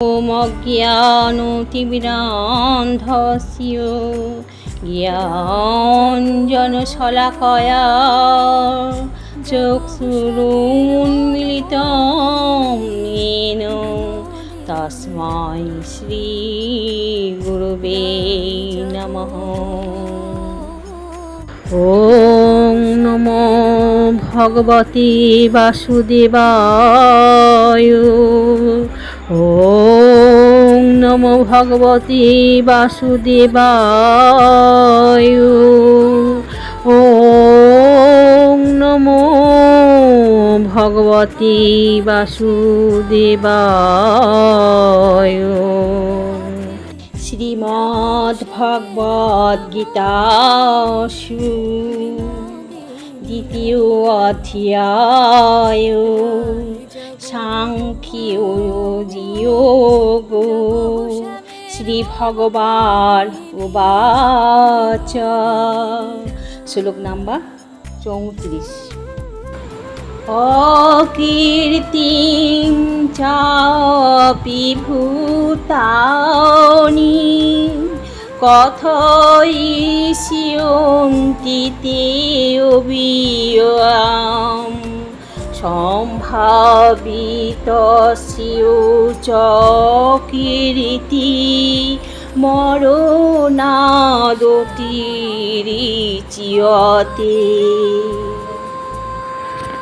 অজ্ঞানতিবিরান্ধস্য জ্ঞানজনশলাকয়া চক্ষুরুন্মিলিতং येन তস্মাই শ্রীগুরুবে নমঃ। ॐ নমো ভগবতে বাসুদেবায়। ওম নমো ভগবতে বাসুদেবায়। ওম নমো ভগবতে বাসুদেবায়। শ্রীমদ্ ভগবদ্গীতা দ্বিতীয় অধ্যায়। সাংখ্যযোগ শ্রী ভগবান উবাচ। শ্লোক নাম্বার চৌত্রিশ। অকীর্তিং চাপি ভূতানি। কথয়িষ্যন্তি তে অবিয়াম সম্ভাবিতস্য চ কীর্তি মরণাদতিরিচিয়তে।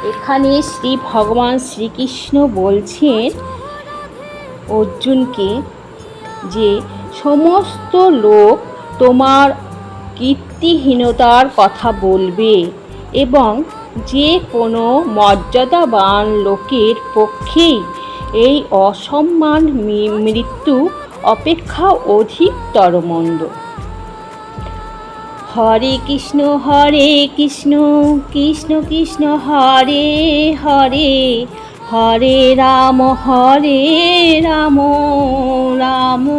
এখানে শ্রী ভগবান শ্রীকৃষ্ণ বলছেন অর্জুনকে যে সমস্ত লোক তোমার কীর্তিহীনতার কথা বলবে এবং যে কোনো মর্যাদাবান লোকের পক্ষেই এই অসম্মান মৃত্যু অপেক্ষা অধিকতর মন্দ হরে কৃষ্ণ হরে কৃষ্ণ কৃষ্ণ কৃষ্ণ, হরে হরে হরে রাম হরে রাম।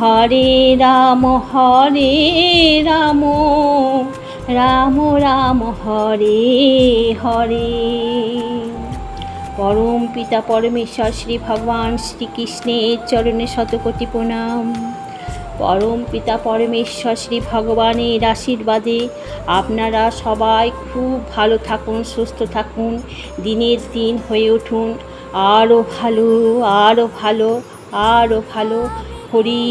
হরে রাম হরে রাম রাম রাম, হরে হরে। পরম পিতা পরমেশ্বর, শ্রী ভগবান শ্রীকৃষ্ণের চরণে শতকোটি প্রণাম। পরম পিতা পরমেশ্বর, শ্রী ভগবানের আশীর্বাদে আপনারা সবাই খুব ভালো থাকুন, সুস্থ থাকুন, দিনের দিন হয়ে উঠুন। আরও ভালো আরও ভালো আরও ভালো হরি